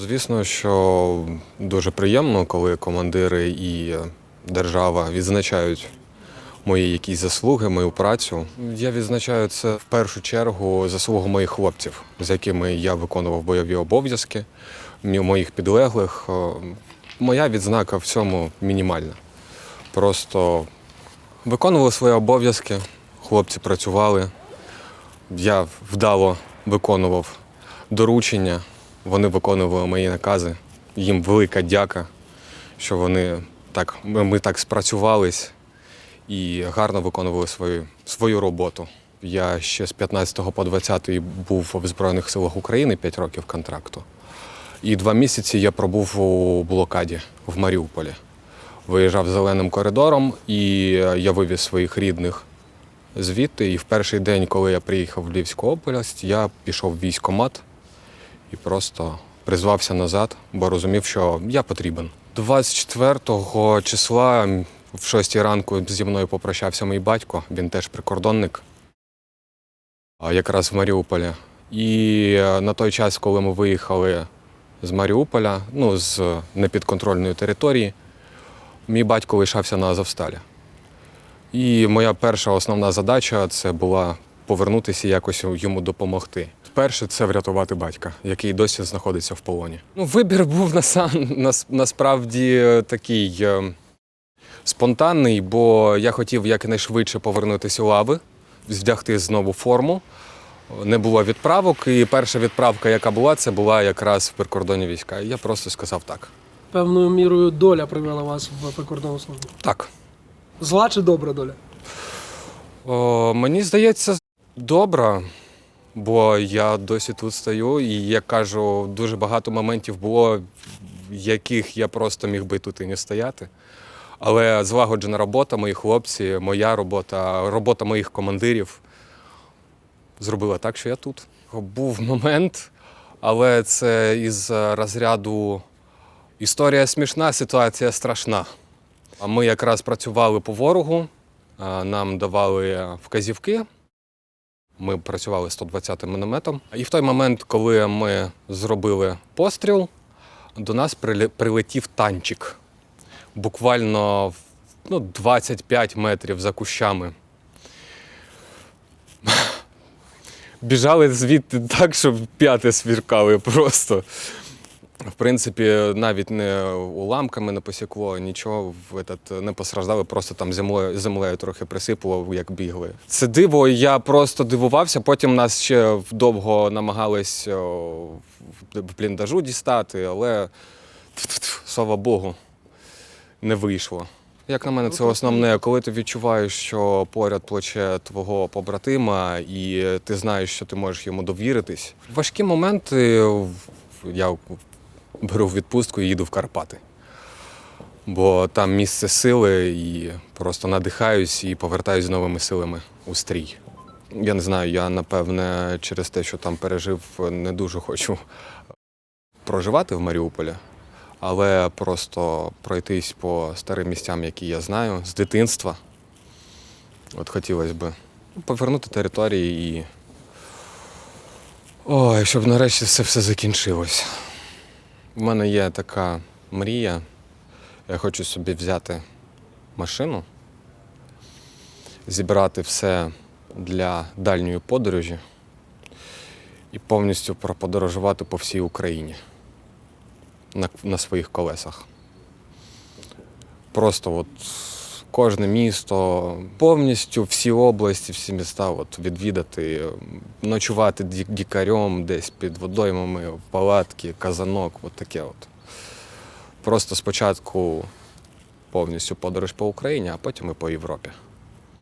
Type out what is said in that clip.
Звісно, що дуже приємно, коли командири і держава відзначають мої якісь заслуги, мою працю. Я відзначаю це в першу чергу заслугу моїх хлопців, з якими я виконував бойові обов'язки, моїх підлеглих. Е, Моя відзнака в цьому мінімальна. Просто виконували свої обов'язки, хлопці працювали. Я вдало виконував доручення, вони виконували мої накази. Їм велика дяка, що вони так, ми, так спрацювались і гарно виконували свою, свою роботу. Я ще з 15 по 20 був в Збройних силах України 5 років контракту. І два місяці я пробув у блокаді в Маріуполі. Виїжджав зеленим коридором, і я вивіз своїх рідних звідти. І в перший день, коли я приїхав в Львівську область, я пішов в військкомат і просто призвався назад, бо розумів, що я потрібен. 24 числа в 6 ранку зі мною попрощався мій батько, він теж прикордонник, якраз в Маріуполі. І е, на той час, коли ми виїхали з Маріуполя, ну, з непідконтрольної території, мій батько лишався на Азовсталі. І моя перша основна задача це була повернутися і якось йому допомогти. Перше це врятувати батька, який досі знаходиться в полоні. Ну, вибір був наса- нас, насправді е, такий е, спонтанний, бо я хотів якнайшвидше повернутися у лави, вдягти знову форму. Не було відправок, і перша відправка, яка була, це була якраз в прикордонні війська. І я просто сказав так. Певною мірою доля привела вас в прикордонну службу. Так. Зла чи добра доля? О, мені здається, добре, бо я досі тут стою, і я кажу, дуже багато моментів було, яких я просто міг би тут і не стояти. Але злагоджена робота, мої хлопці, моя робота, робота моїх командирів зробила так, що я тут. Був момент, але це із розряду історія смішна, ситуація страшна. А ми якраз працювали по ворогу, нам давали вказівки. Ми працювали 120-м мінометом. І в той момент, коли ми зробили постріл, до нас прилетів танчик. Буквально ну, 25 метрів за кущами. Біжали звідти так, щоб п'яти свіркали просто. В принципі, навіть не уламками не посікло, нічого в этот, не постраждали, просто там землею, землею трохи присипало, як бігли. Це диво, я просто дивувався. Потім нас ще довго намагались в бліндажу дістати, але слава Богу, не вийшло. Як на мене, це основне, коли ти відчуваєш, що поряд плече твого побратима, і ти знаєш, що ти можеш йому довіритись. Важкі моменти я беру в відпустку і їду в Карпати. Бо там місце сили і просто надихаюсь і повертаюсь з новими силами у стрій. Я не знаю, я напевне через те, що там пережив, не дуже хочу проживати в Маріуполі, але просто пройтись по старим місцям, які я знаю, з дитинства. От хотілося б повернути території і. Ой, щоб нарешті це все закінчилось. У мене є така мрія. Я хочу собі взяти машину, зібрати все для дальньої подорожі і повністю проподорожувати по всій Україні на, на своїх колесах. Просто от кожне місто, повністю всі області, всі міста от, відвідати, ночувати дікарем десь під водоймами, палатки, казанок, от таке от. Просто спочатку повністю подорож по Україні, а потім і по Європі.